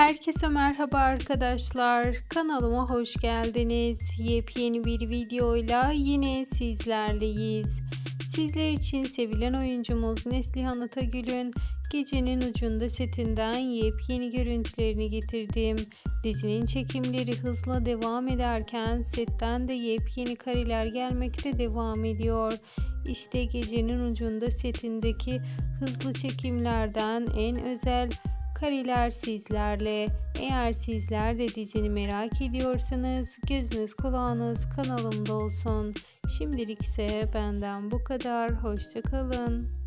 Herkese merhaba arkadaşlar. Kanalıma hoş geldiniz. Yepyeni bir videoyla yine sizlerleyiz. Sizler için sevilen oyuncumuz Neslihan Atagül'ün Gecenin Ucunda setinden yepyeni görüntülerini getirdim. Dizinin çekimleri hızla devam ederken setten de yepyeni kareler gelmekte devam ediyor. İşte Gecenin Ucunda setindeki hızlı çekimlerden en özel kareler sizlerle. Eğer sizler de dizini merak ediyorsanız gözünüz kulağınız kanalımda olsun. Şimdilik ise benden bu kadar. Hoşçakalın.